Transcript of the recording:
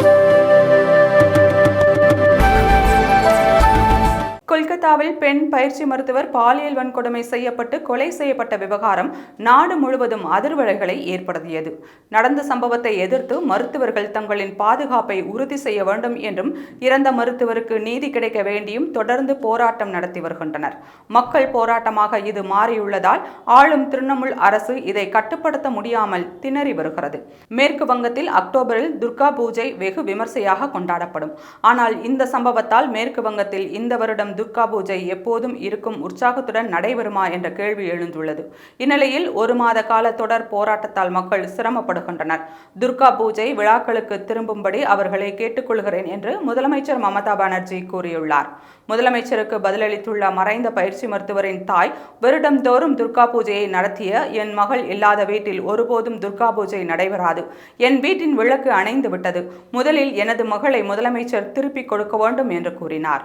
Thank you. கொல்கத்தாவில் பெண் பயிற்சி மருத்துவர் பாலியல் வன்கொடுமை செய்யப்பட்டு கொலை செய்யப்பட்ட விவகாரம் நாடு முழுவதும் அதிர்வலைகளை ஏற்படுத்தியது. நடந்த சம்பவத்தை எதிர்த்து மருத்துவர்கள் தங்களின் பாதுகாப்பை உறுதி செய்ய வேண்டும் என்றும் இறந்த மருத்துவருக்கு நீதி கிடைக்க வேண்டியும் தொடர்ந்து போராட்டம் நடத்தி வருகின்றனர். மக்கள் போராட்டமாக இது மாறியுள்ளதால் ஆளும் திரிணாமுல் அரசு இதை கட்டுப்படுத்த முடியாமல் திணறி வருகிறது. மேற்கு வங்கத்தில் அக்டோபரில் துர்கா பூஜை வெகு விமர்சையாக கொண்டாடப்படும். ஆனால் இந்த சம்பவத்தால் மேற்கு வங்கத்தில் இந்த வருடம் துர்கா பூஜை எப்போதும் இருக்கும் உற்சாகத்துடன் நடைபெறுமா என்ற கேள்வி எழுந்துள்ளது. இந்நிலையில் ஒரு மாத கால தொடர் போராட்டத்தால் மக்கள் சிரமப்படுகின்றனர். துர்கா பூஜை விழாக்களுக்கு திரும்பும்படி அவர்களை கேட்டுக்கொள்கிறேன் என்று முதலமைச்சர் மமதா பானர்ஜி கூறியுள்ளார். முதலமைச்சருக்கு பதிலளித்துள்ள மறைந்த பயிற்சி மருத்துவரின் தாய் வருடம்தோறும் துர்கா பூஜையை நடத்திய என் மகள் இல்லாத வீட்டில் ஒருபோதும் துர்கா பூஜை நடைபெறாது. என் வீட்டின் விளக்கு அணைந்து விட்டது முதலில் எனது மகளை முதலமைச்சர் திருப்பிக் கொடுக்க வேண்டும் என்று கூறினார்.